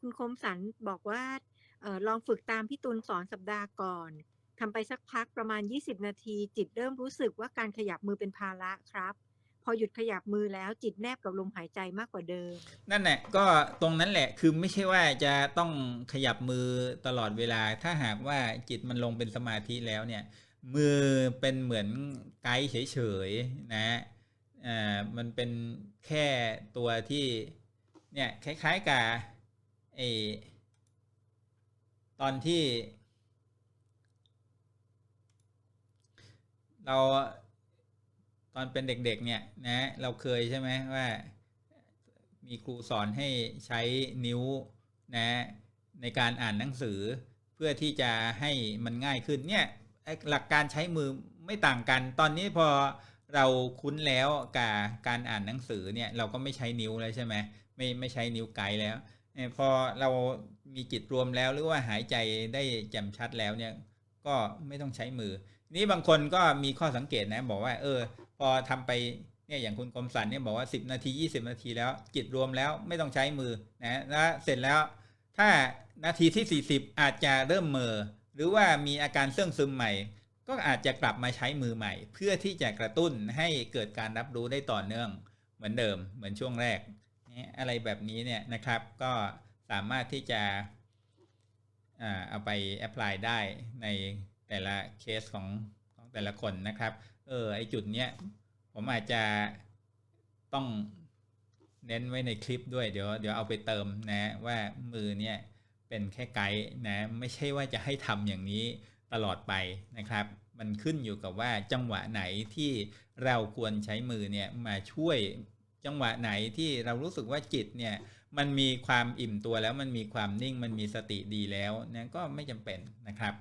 คุณคมสันบอกว่าออลองฝึกตามพี่ตุลสอนสัปดาห์ก่อนทำไปสักพักประมาณ 20 นาที จิตเริ่มรู้สึกว่าการขยับมือเป็นภาระครับ พอหยุดขยับมือแล้วจิตแนบกับลมหายใจมากกว่าเดิม นั่นแหละก็ตรงนั้นแหละคือไม่ใช่ว่าจะต้องขยับมือตลอดเวลา ถ้าหากว่าจิตมันลงเป็นสมาธิแล้วเนี่ย มือเป็นเหมือนไกด์เฉยๆนะอ่ามันเป็นแค่ตัวที่เนี่ยคล้ายๆกับ ไอตอนที่ เราตอนเป็นเด็กๆเนี่ยนะเราเคยใช่ไหมว่า มีครูสอนให้ใช้นิ้วนะในการอ่านหนังสือเพื่อที่จะให้มันง่ายขึ้นเนี่ยหลักการใช้มือไม่ต่างกัน ตอนนี้พอเราคุ้นแล้วกับการอ่านหนังสือเนี่ยเราก็ไม่ใช้นิ้วแล้วใช่ไหมไม่ไม่ใช้นิ้วไกด์แล้ว พอเรามีจิตรวมแล้วหรือว่าหายใจได้แจ่มชัดแล้วเนี่ยก็ไม่ต้องใช้มือ นี่บางคนก็มีข้อสังเกตนะบอกว่า เออ พอทำไปเนี่ยอย่างคุณกรมสันเนี่ยบอกว่า 10 นาที 20 นาทีแล้ว จิตรวมแล้วไม่ต้องใช้มือนะแล้วเสร็จแล้วถ้านาทีที่ 40 อาจจะเริ่มเมอหรือว่ามีอาการเสื่องซึมใหม่ ก็อาจจะกลับมาใช้มือใหม่ เพื่อที่จะกระตุ้นให้เกิดการรับรู้ได้ต่อเนื่องเหมือนเดิมเหมือนช่วงแรก อะไรแบบนี้เนี่ยนะครับก็สามารถที่จะเอาไปแอพพลายได้ในแต่ละเคสของของแต่ละคนนะครับ เออไอจุดเนี้ยผมอาจจะต้องเน้นไว้ในคลิปด้วยเดี๋ยวเดี๋ยวเอาไปเติมนะว่ามือเนี่ยเป็นแค่ไกด์นะไม่ใช่ว่าจะให้ทำอย่างนี้ตลอดไปนะครับ มันขึ้นอยู่กับว่าจังหวะไหนที่เราควรใช้มือเนี่ยมาช่วย จังหวะไหนที่เรารู้สึกว่าจิตเนี่ยมันมีความอิ่มตัวแล้วมันมีความนิ่งมันมีสติดีแล้วนะก็ไม่จำเป็นนะครับ